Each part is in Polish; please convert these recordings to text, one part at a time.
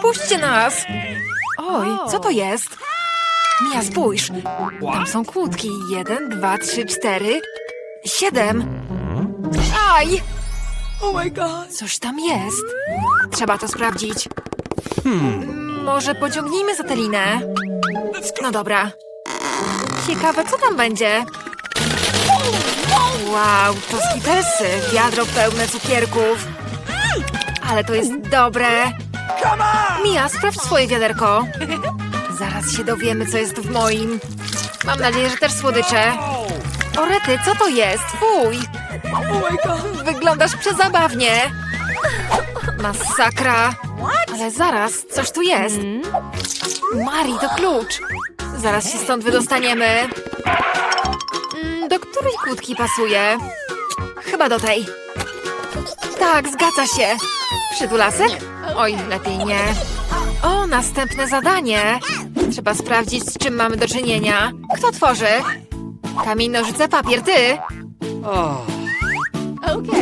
Wpuśćcie nas! Oj, co to jest? Mia, spójrz. Tam są kłódki. Jeden, dwa, trzy, cztery, siedem. Aj! Oh my god. Coś tam jest. Trzeba to sprawdzić. Mm, Może pociągnijmy za tę linę? No dobra. Ciekawe, co tam będzie? Wow, to skitelsy. Wiadro pełne cukierków. Ale to jest dobre. Mia, sprawdź swoje wiaderko. Zaraz się dowiemy, co jest w moim. Mam nadzieję, że też słodycze. Orety, co to jest? Fuj! Wyglądasz przezabawnie. Masakra. Ale zaraz, coś tu jest. Mari, to klucz. Zaraz się stąd wydostaniemy. Mm, Do której kłódki pasuje? Chyba do tej. Tak, zgadza się. Przytulasek? Oj, lepiej nie. O, następne zadanie. Trzeba sprawdzić, z czym mamy do czynienia. Kto tworzy? Kamień, nożyce, papier, ty.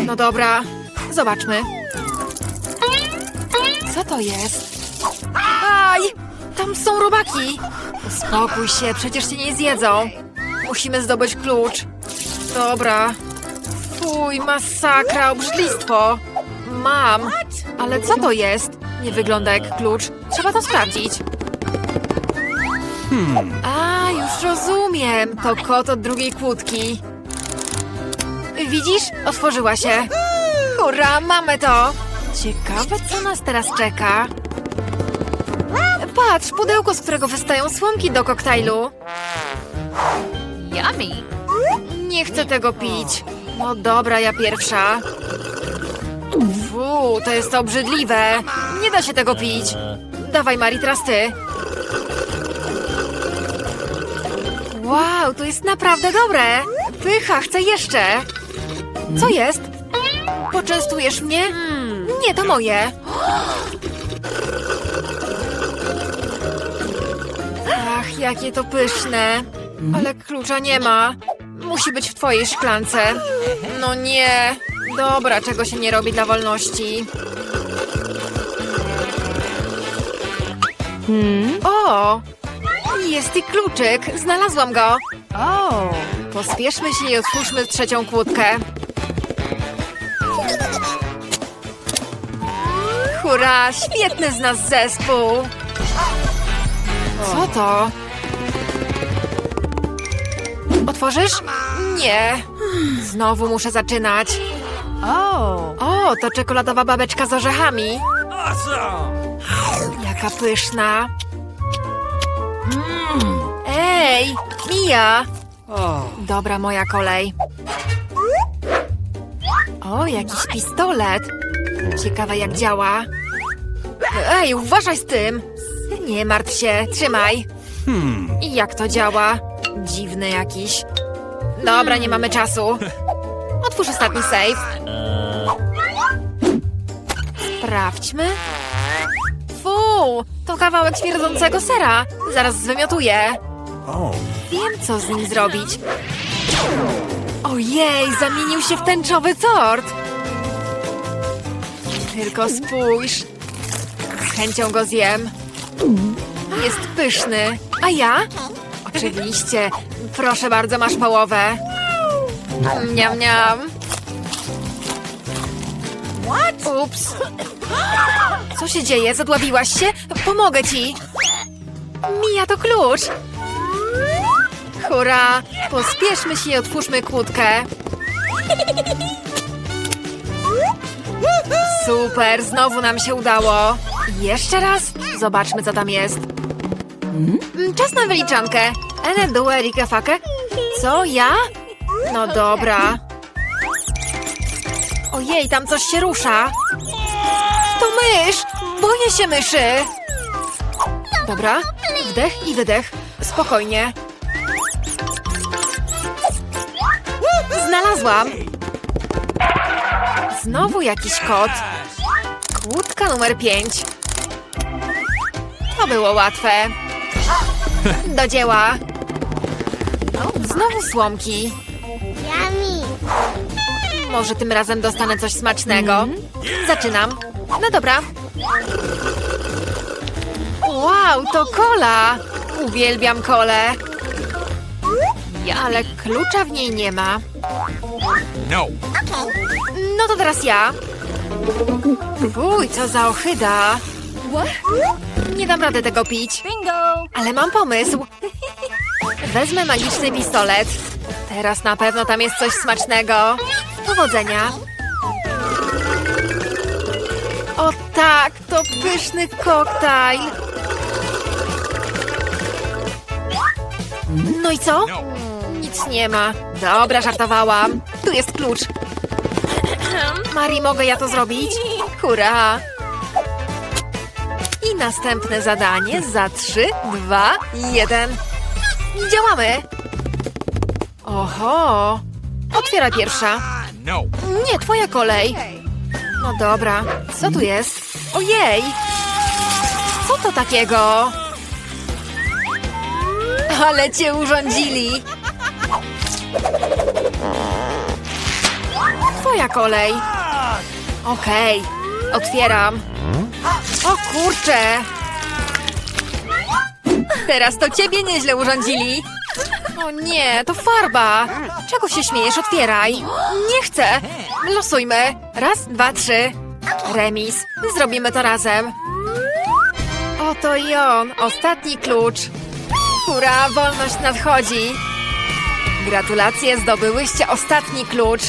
No dobra, zobaczmy. Co to jest? Aj! Tam są robaki! Uspokój się, przecież cię nie zjedzą. Musimy zdobyć klucz. Dobra. Fuj, masakra, obrzydlistwo. Mam. Ale co to jest? Nie wygląda jak klucz. Trzeba to sprawdzić. A, już rozumiem. To kot od drugiej kłódki. Widzisz? Otworzyła się. Hurra, mamy to! Ciekawe, co nas teraz czeka. Patrz, pudełko, z którego wystają słomki do koktajlu. Yummy. Nie chcę tego pić. No dobra, ja pierwsza. Fu, to jest obrzydliwe. Nie da się tego pić. Dawaj, Mari, teraz ty. Wow, to jest naprawdę dobre. Pycha, chcę jeszcze. Co jest? Poczęstujesz mnie? Nie, to moje. Ach, jakie to pyszne. Ale klucza nie ma. Musi być w twojej szklance. No nie. Dobra, czego się nie robi dla wolności. O! Jest i kluczyk. Znalazłam go. Oh. Pospieszmy się i otwórzmy trzecią kłódkę. Hurra! Świetny z nas zespół! Co to? Otworzysz? Nie. Znowu muszę zaczynać. Oh. O, to czekoladowa babeczka z orzechami. Jaka pyszna. Mm. Ej, Mija! Dobra, moja kolej. O, jakiś pistolet. Ciekawe, jak działa. Ej, uważaj z tym. Nie martw się, trzymaj. I jak to działa? Dziwny jakiś. Dobra, nie mamy czasu. Otwórz ostatni safe. Sprawdźmy. Fu, to kawałek śmierdzącego sera. Zaraz zwymiotuję. Wiem, co z nim zrobić. Ojej, zamienił się w tęczowy tort. Tylko spójrz. Z chęcią go zjem. Jest pyszny. A ja? Oczywiście. Proszę bardzo, masz połowę. Niam, niam. Ups. Co się dzieje? Zadławiłaś się? Pomogę ci. Mija to klucz. Hurra! Pospieszmy się i otwórzmy kłódkę. Super, znowu nam się udało. Jeszcze raz? Zobaczmy, co tam jest. Mm, Czas na wyliczankę. Ene, due, rike, fake. Co, ja? No dobra. Ojej, tam coś się rusza. To mysz! Boję się myszy! Dobra, wdech i wydech. Spokojnie. Znalazłam! Znowu jakiś kot. Kłódka numer pięć. To było łatwe. Do dzieła. Znowu słomki. Może tym razem dostanę coś smacznego. Zaczynam. No dobra. Wow, to kola! Uwielbiam kolę. Ale klucza w niej nie ma. No. No to teraz ja. Uj, co za ochyda. Nie dam rady tego pić. Bingo! Ale mam pomysł. Wezmę magiczny pistolet. Teraz na pewno tam jest coś smacznego. Powodzenia. O tak, to pyszny koktajl. No i co? Nic nie ma. Dobra, żartowałam. Tu jest klucz. Mari, mogę ja to zrobić? Hurra! I następne zadanie za trzy, dwa, jeden. I działamy! Oho! Otwiera pierwsza. No. Nie, twoja kolej. No dobra, co tu jest? Ojej! Co to takiego? Ale cię urządzili! Twoja kolej. Okej, otwieram. O kurczę! Teraz to ciebie nieźle urządzili. O nie, to farba. Czego się śmiejesz? Otwieraj. Nie chcę. Losujmy. Raz, dwa, trzy. Remis. Zrobimy to razem. Oto i on. Ostatni klucz. Hurra, wolność nadchodzi. Gratulacje, zdobyłyście ostatni klucz.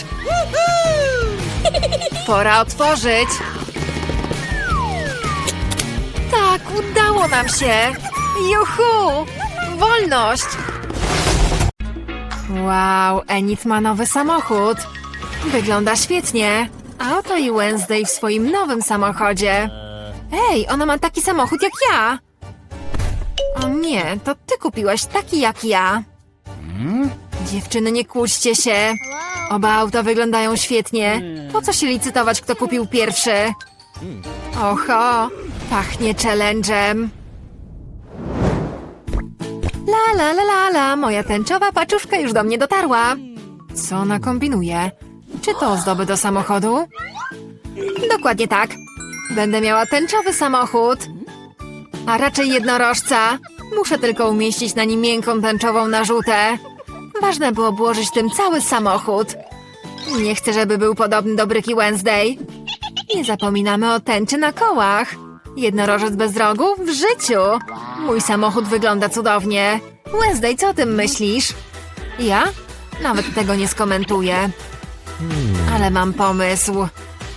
Pora otworzyć. Tak, udało nam się. Juhu! Wolność! Wow, Enid ma nowy samochód. Wygląda świetnie. A oto i Wednesday w swoim nowym samochodzie. Ej, ona ma taki samochód jak ja. O nie, to ty kupiłaś taki jak ja. Dziewczyny, nie kłóćcie się. Oba auta wyglądają świetnie. Po co się licytować, kto kupił pierwszy? Oho, pachnie challenge'em. La la la la moja tęczowa paczuszka już do mnie dotarła. Co ona kombinuje? Czy to ozdoby do samochodu? Dokładnie tak. Będę miała tęczowy samochód. A raczej jednorożca. Muszę tylko umieścić na nim miękką tęczową narzutę. Ważne było obłożyć tym cały samochód. Nie chcę, żeby był podobny do Bryki Wednesday. Nie zapominamy o tęczy na kołach. Jednorożec bez rogu? W życiu! Mój samochód wygląda cudownie. Wednesday, co o tym myślisz? Ja? Nawet tego nie skomentuję. Ale mam pomysł.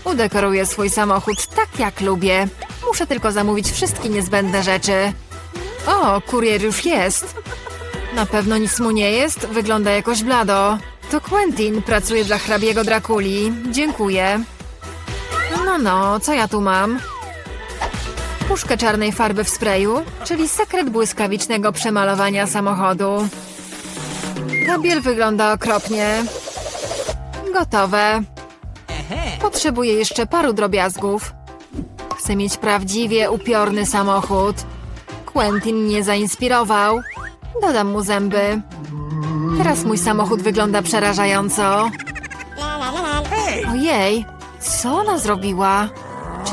Udekoruję swój samochód tak, jak lubię. Muszę tylko zamówić wszystkie niezbędne rzeczy. O, kurier już jest. Na pewno nic mu nie jest, wygląda jakoś blado. To Quentin, pracuje dla hrabiego Drakuli. Dziękuję. No, no, co ja tu mam? Puszkę czarnej farby w sprayu, czyli sekret błyskawicznego przemalowania samochodu. Gabiel wygląda okropnie. Gotowe. Potrzebuję jeszcze paru drobiazgów. Chcę mieć prawdziwie upiorny samochód. Quentin mnie zainspirował. Dodam mu zęby. Teraz mój samochód wygląda przerażająco. Ojej, co ona zrobiła?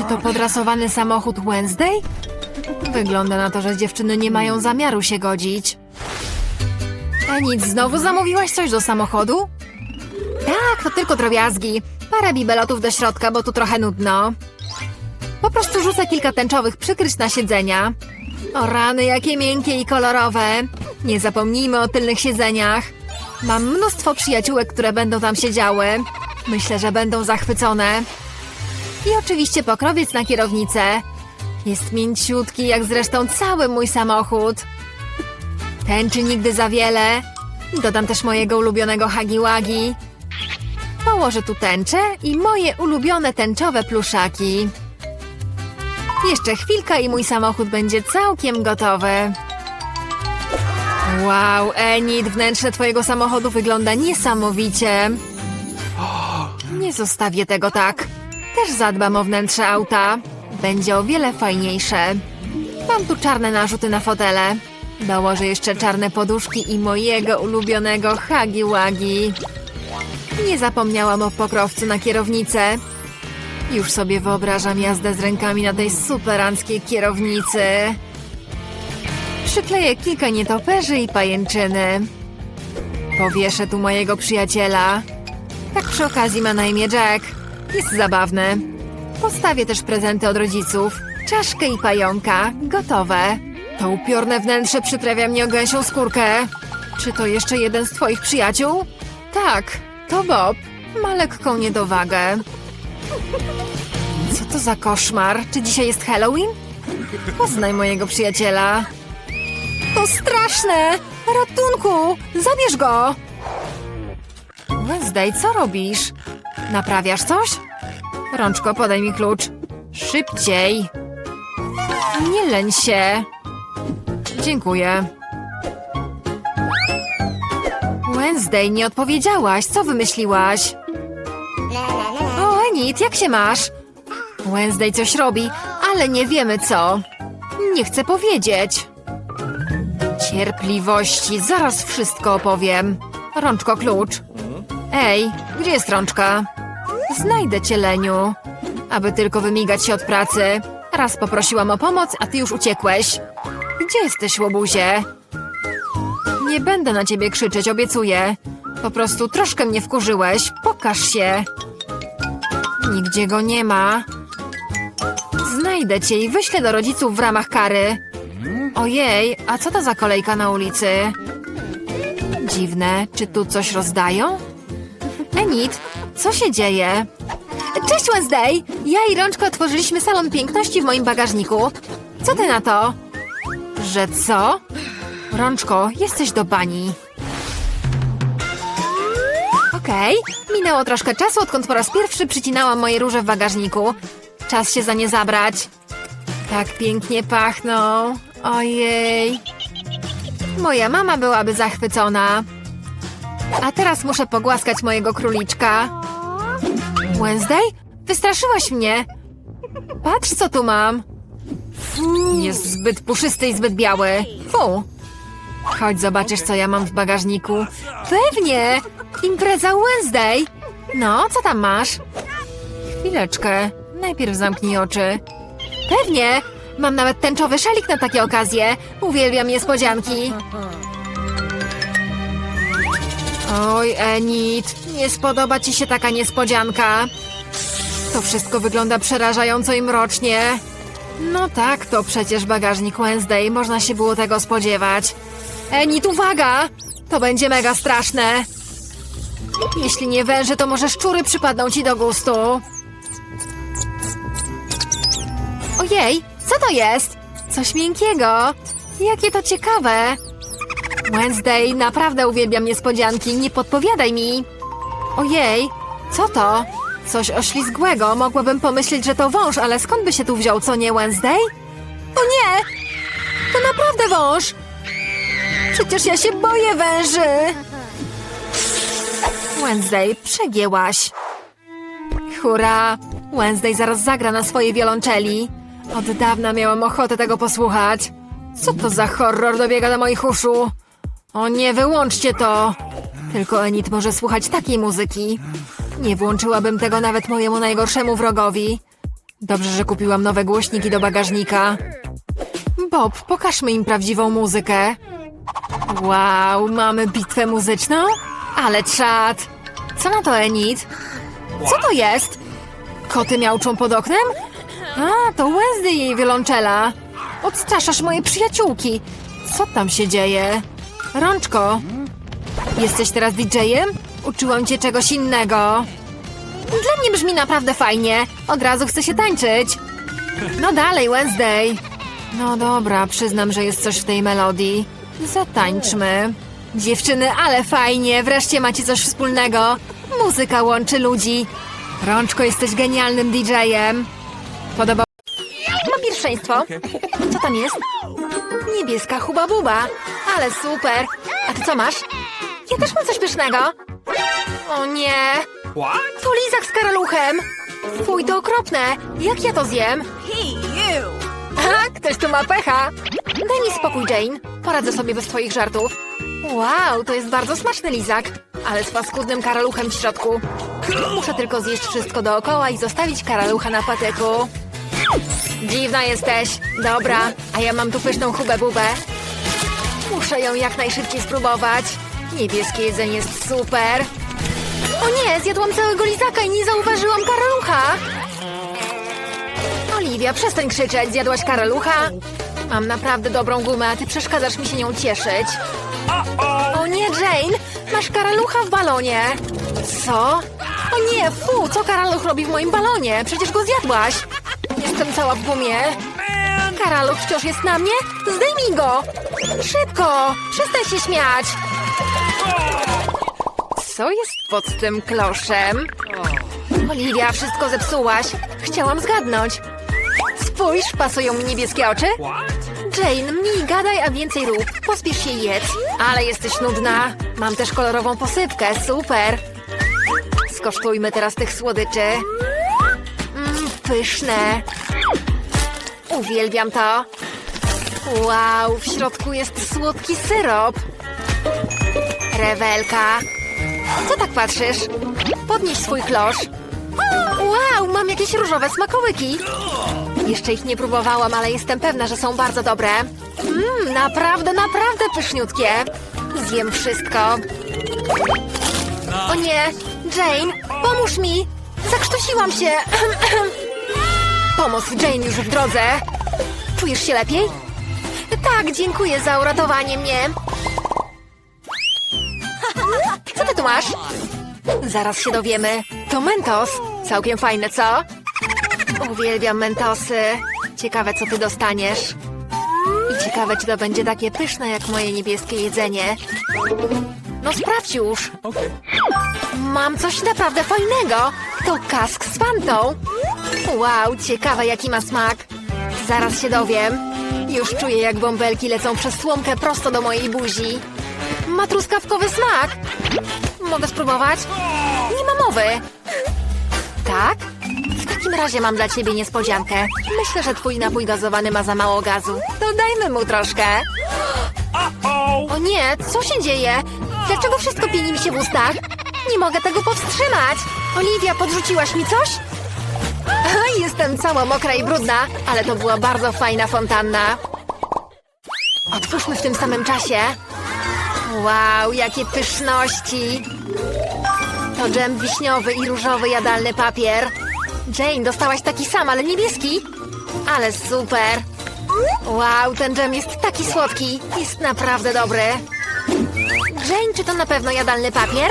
Czy to podrasowany samochód Wednesday? Wygląda na to, że dziewczyny nie mają zamiaru się godzić. A nic, znowu zamówiłaś coś do samochodu? Tak, to tylko drobiazgi. Parę bibelotów do środka, bo tu trochę nudno. Po prostu rzucę kilka tęczowych przykryć na siedzenia. O rany, jakie miękkie i kolorowe. Nie zapomnijmy o tylnych siedzeniach. Mam mnóstwo przyjaciółek, które będą tam siedziały. Myślę, że będą zachwycone. I oczywiście pokrowiec na kierownicę. Jest mięciutki, jak zresztą cały mój samochód. Tęczy nigdy za wiele. Dodam też mojego ulubionego hagiłagi. Położę tu tęczę i moje ulubione tęczowe pluszaki. Jeszcze chwilka i mój samochód będzie całkiem gotowy. Wow, Enid, wnętrze twojego samochodu wygląda niesamowicie. Nie zostawię tego tak. Też zadbam o wnętrze auta. Będzie o wiele fajniejsze. Mam tu czarne narzuty na fotele. Dołożę jeszcze czarne poduszki i mojego ulubionego Hagi Wagi. Nie zapomniałam o pokrowcu na kierownicę. Już sobie wyobrażam jazdę z rękami na tej superanckiej kierownicy. Przykleję kilka nietoperzy i pajęczyny. Powieszę tu mojego przyjaciela. Tak przy okazji ma na imię Jack. Jest zabawny. Postawię też prezenty od rodziców. Czaszkę i pająka. Gotowe. To upiorne wnętrze przyprawia mnie o gęsią skórkę. Czy to jeszcze jeden z twoich przyjaciół? Tak, to Bob. Ma lekką niedowagę. Co to za koszmar? Czy dzisiaj jest Halloween? Poznaj mojego przyjaciela. To straszne! Ratunku! Zabierz go! Wednesday, co robisz? Naprawiasz coś? Rączko, podaj mi klucz. Szybciej! Nie lęń się. Dziękuję. Wednesday, nie odpowiedziałaś. Co wymyśliłaś? O, Enid, jak się masz? Wednesday coś robi, ale nie wiemy co. Nie chcę powiedzieć. Cierpliwości, zaraz wszystko opowiem. Rączko, klucz. Ej, gdzie jest rączka? Znajdę cię, Leniu. Aby tylko wymigać się od pracy. Raz poprosiłam o pomoc, a ty już uciekłeś. Gdzie jesteś, łobuzie? Nie będę na ciebie krzyczeć, obiecuję. Po prostu troszkę mnie wkurzyłeś. Pokaż się. Nigdzie go nie ma. Znajdę cię i wyślę do rodziców w ramach kary. Ojej, a co to za kolejka na ulicy? Dziwne, czy tu coś rozdają? Enid, co się dzieje? Cześć Wednesday! Ja i Rączko otworzyliśmy salon piękności w moim bagażniku. Co ty na to? Że co? Rączko, jesteś do bani. Okej, minęło troszkę czasu, odkąd po raz pierwszy przycinałam moje róże w bagażniku. Czas się za nie zabrać. Tak pięknie pachną. Ojej. Moja mama byłaby zachwycona. A teraz muszę pogłaskać mojego króliczka. Wednesday? Wystraszyłaś mnie. Patrz, co tu mam. Jest zbyt puszysty i zbyt biały. Fu. Chodź, zobaczysz, co ja mam w bagażniku. Pewnie! Impreza Wednesday! No, co tam masz? Chwileczkę. Najpierw zamknij oczy. Pewnie! Mam nawet tęczowy szalik na takie okazje. Uwielbiam niespodzianki. Oj, Enid, nie spodoba ci się taka niespodzianka. To wszystko wygląda przerażająco i mrocznie. No tak, to przecież bagażnik Wednesday, można się było tego spodziewać. Enid, uwaga! To będzie mega straszne. Jeśli nie węże, to może szczury przypadną ci do gustu. Ojej, co to jest? Coś miękkiego. Jakie to ciekawe. Wednesday, naprawdę uwielbiam niespodzianki, nie podpowiadaj mi. Ojej, co to? Coś oślizgłego, mogłabym pomyśleć, że to wąż, ale skąd by się tu wziął, co nie Wednesday? O nie! To naprawdę wąż! Przecież ja się boję węży! Wednesday, przegięłaś. Hurra! Wednesday zaraz zagra na swojej wiolonczeli. Od dawna miałam ochotę tego posłuchać. Co to za horror dobiega do moich uszu? O nie, wyłączcie to! Tylko Enid może słuchać takiej muzyki. Nie włączyłabym tego nawet mojemu najgorszemu wrogowi. Dobrze, że kupiłam nowe głośniki do bagażnika. Bob, pokażmy im prawdziwą muzykę. Wow, mamy bitwę muzyczną? Ale czad! Co na to, Enid? Co to jest? Koty miauczą pod oknem? A, to Wednesday jej wiolonczela. Odstraszasz moje przyjaciółki. Co tam się dzieje? Rączko, jesteś teraz DJ-em? Uczyłam cię czegoś innego. Dla mnie brzmi naprawdę fajnie. Od razu chcę się tańczyć. No dalej, Wednesday. No dobra, przyznam, że jest coś w tej melodii. Zatańczmy. Dziewczyny, ale fajnie, wreszcie macie coś wspólnego. Muzyka łączy ludzi. Rączko, jesteś genialnym DJ-em. Podoba... Mam pierwszeństwo. Co tam jest? Niebieska huba buba. Ale super. A ty co masz? Ja też mam coś pysznego. O nie. What? To lizak z karaluchem. Fuj, to okropne. Jak ja to zjem? Hey, you! A, ktoś tu ma pecha. Daj mi spokój, Jane. Poradzę sobie bez twoich żartów. Wow, to jest bardzo smaczny lizak. Ale z paskudnym karaluchem w środku. Muszę tylko zjeść wszystko dookoła i zostawić karalucha na patyku. Dziwna jesteś. Dobra, a ja mam tu pyszną hubę bubę. Muszę ją jak najszybciej spróbować. Niebieskie jedzenie jest super. O nie, zjadłam całego lizaka i nie zauważyłam karalucha. Oliwia, przestań krzyczeć. Zjadłaś karalucha? Mam naprawdę dobrą gumę, a ty przeszkadzasz mi się nią cieszyć. O nie, Jane! Masz karalucha w balonie! Co? O nie, fu! Co karaluch robi w moim balonie? Przecież go zjadłaś! Jestem cała w gumie. Karaluch wciąż jest na mnie? Zdejmij go! Szybko! Przestań się śmiać! Co jest pod tym kloszem? Oliwia, wszystko zepsułaś. Chciałam zgadnąć. Spójrz, pasują mi niebieskie oczy. Jane, mniej gadaj, a więcej rób. Pospiesz się jedz. Ale jesteś nudna. Mam też kolorową posypkę, super. Skosztujmy teraz tych słodyczy. Mmm, pyszne. Uwielbiam to. Wow, w środku jest słodki syrop. Rewelka. Co tak patrzysz? Podnieś swój klosz. Wow, mam jakieś różowe smakołyki. Jeszcze ich nie próbowałam, ale jestem pewna, że są bardzo dobre. Mmm, naprawdę, naprawdę pyszniutkie. Zjem wszystko. O nie, Jane, pomóż mi! Zakrztusiłam się! Pomoc Jane już w drodze. Czujesz się lepiej? Tak, dziękuję za uratowanie mnie. Co ty tu masz? Zaraz się dowiemy. To Mentos. Całkiem fajne, co? Uwielbiam Mentosy. Ciekawe, co ty dostaniesz. I ciekawe, czy to będzie takie pyszne, jak moje niebieskie jedzenie. No sprawdź już. Mam coś naprawdę fajnego. To kask z fantą. Wow, ciekawe, jaki ma smak. Zaraz się dowiem. Już czuję, jak bąbelki lecą przez słomkę prosto do mojej buzi. Ma truskawkowy smak. Mogę spróbować? Nie ma mowy. Tak? W takim razie mam dla ciebie niespodziankę. Myślę, że twój napój gazowany ma za mało gazu. Dodajmy mu troszkę. O nie, co się dzieje? Dlaczego wszystko pieni mi się w ustach? Nie mogę tego powstrzymać. Oliwia, podrzuciłaś mi coś? Jestem cała mokra i brudna, ale to była bardzo fajna fontanna. Otwórzmy w tym samym czasie. Wow, jakie pyszności! To dżem wiśniowy i różowy jadalny papier. Jane, dostałaś taki sam, ale niebieski. Ale super. Wow, ten dżem jest taki słodki. Jest naprawdę dobry. Jane, czy to na pewno jadalny papier?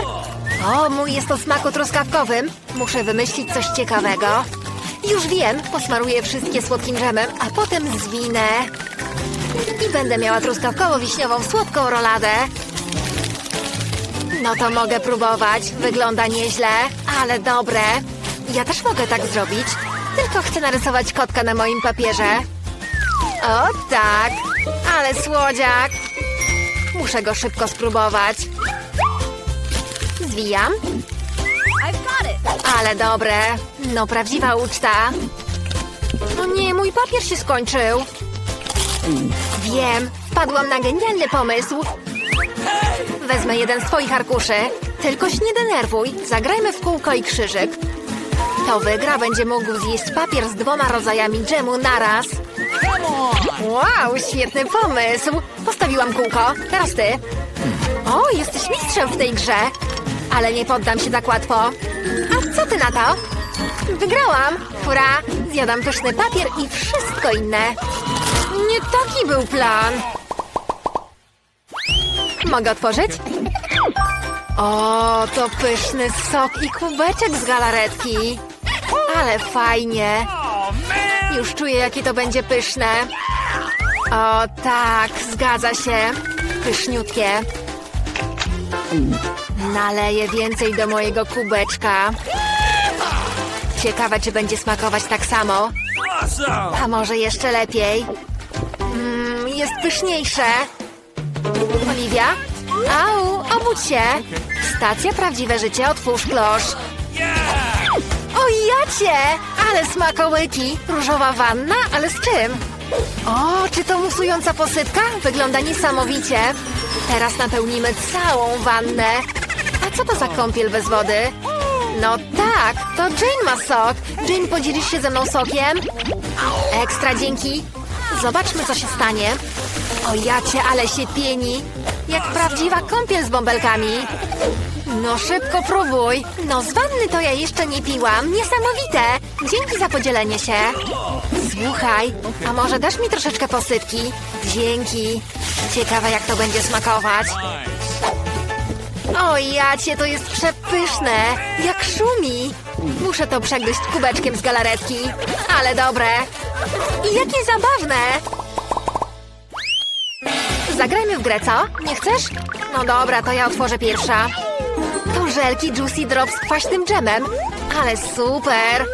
O, mój jest o smaku truskawkowym. Muszę wymyślić coś ciekawego. Już wiem, posmaruję wszystkie słodkim dżemem, a potem zwinę. I będę miała truskawkowo-wiśniową słodką roladę. No to mogę próbować. Wygląda nieźle, ale dobre. Ja też mogę tak zrobić. Tylko chcę narysować kotka na moim papierze. O tak, ale słodziak. Muszę go szybko spróbować. Zwijam. Ale dobre. No prawdziwa uczta. O nie, mój papier się skończył. Wiem, wpadłam na genialny pomysł. Wezmę jeden z twoich arkuszy. Tylko się nie denerwuj. Zagrajmy w kółko i krzyżyk. Kto wygra, będzie mógł zjeść papier z dwoma rodzajami dżemu naraz. Wow, świetny pomysł. Postawiłam kółko. Teraz ty. O, jesteś mistrzem w tej grze. Ale nie poddam się tak łatwo. Co ty na to? Wygrałam. Hurra. Zjadam pyszny papier i wszystko inne. Nie taki był plan. Mogę otworzyć? O, to pyszny sok i kubeczek z galaretki. Ale fajnie. Już czuję, jakie to będzie pyszne. O, tak, zgadza się. Pyszniutkie. Naleję więcej do mojego kubeczka. Ciekawe, czy będzie smakować tak samo. A może jeszcze lepiej? Mm, jest pyszniejsze. Oliwia? Au, obudź się. Stacja Prawdziwe Życie, otwórz klosz. O, jacie! Ale smakołyki. Różowa wanna, ale z czym? O, czy to musująca posypka? Wygląda niesamowicie. Teraz napełnimy całą wannę. A co to za kąpiel bez wody? No tak, to Jane ma sok. Jane, podzielisz się ze mną sokiem? Ekstra, dzięki. Zobaczmy, co się stanie. O jacie, ale się pieni. Jak prawdziwa kąpiel z bąbelkami. No szybko próbuj. No z wanny to ja jeszcze nie piłam. Niesamowite. Dzięki za podzielenie się. Słuchaj, a może dasz mi troszeczkę posypki? Dzięki. Ciekawe jak to będzie smakować. O jacie, to jest przepyszne. Jak szumi. Muszę to przegryźć kubeczkiem z galaretki. Ale dobre. I jakie zabawne. Zagrajmy w grę, co? Nie chcesz? No dobra, to ja otworzę pierwsza. To żelki Juicy Drop z kwaśnym dżemem. Ale super!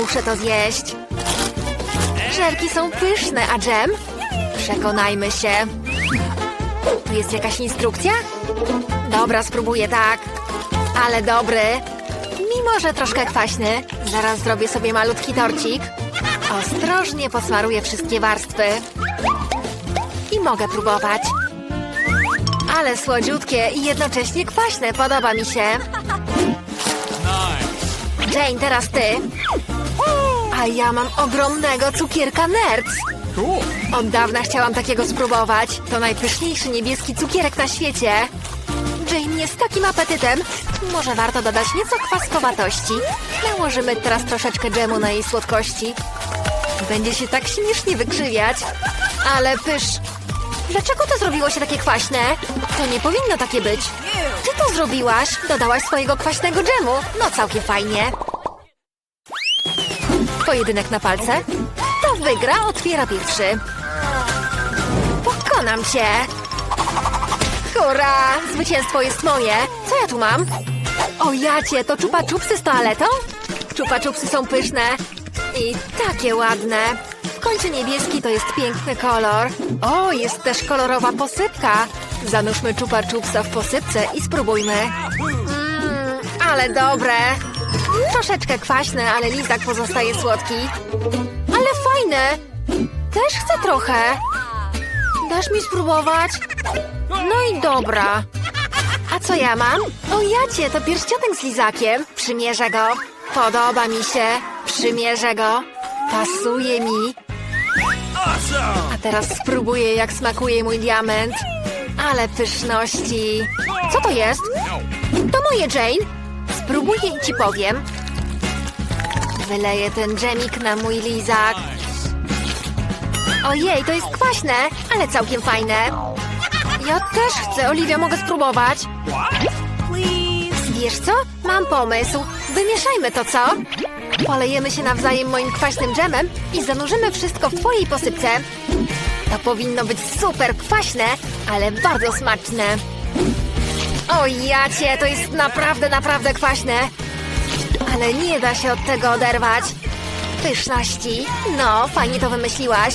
Muszę to zjeść. Żelki są pyszne, a dżem? Przekonajmy się. Tu jest jakaś instrukcja? Dobra, spróbuję tak. Ale dobry. Mimo, że troszkę kwaśny, zaraz zrobię sobie malutki torcik. Ostrożnie posmaruję wszystkie warstwy. I mogę próbować. Ale słodziutkie i jednocześnie kwaśne. Podoba mi się. Jane, teraz ty. A ja mam ogromnego cukierka Nerds. Od dawna chciałam takiego spróbować. To najpyszniejszy niebieski cukierek na świecie. Jane jest takim apetytem. Może warto dodać nieco kwaskowatości. Nałożymy teraz troszeczkę dżemu na jej słodkości. Będzie się tak śmiesznie wykrzywiać. Ale pysz. Dlaczego to zrobiło się takie kwaśne? To nie powinno takie być. Ty to zrobiłaś. Dodałaś swojego kwaśnego dżemu. No całkiem fajnie. Pojedynek na palce. Wygra, otwiera pierwszy. Pokonam cię. Hurra! Zwycięstwo jest moje. Co ja tu mam? O jacie, to czupa czupsy z toaletą? Czupa czupsy są pyszne. I takie ładne. W końcu niebieski to jest piękny kolor. O, jest też kolorowa posypka. Zanurzmy czupa czupsa w posypce i spróbujmy. Mmm, ale dobre. Troszeczkę kwaśne, ale lizak pozostaje słodki. Fajne. Też chcę trochę. Dasz mi spróbować? No i dobra. A co ja mam? O jacie, to pierścionek z lizakiem. Przymierzę go. Podoba mi się. Przymierzę go. Pasuje mi. A teraz spróbuję, jak smakuje mój diament. Ale pyszności. Co to jest? To moje, Jane. Spróbuję i ci powiem. Wyleję ten dżemik na mój lizak. Ojej, to jest kwaśne, ale całkiem fajne. Ja też chcę. Oliwia, mogę spróbować? Wiesz co? Mam pomysł. Wymieszajmy to, co? Polejemy się nawzajem moim kwaśnym dżemem i zanurzymy wszystko w twojej posypce. To powinno być super kwaśne, ale bardzo smaczne. O jacie, to jest naprawdę, naprawdę kwaśne. Ale nie da się od tego oderwać. Pyszności. No, fajnie to wymyśliłaś.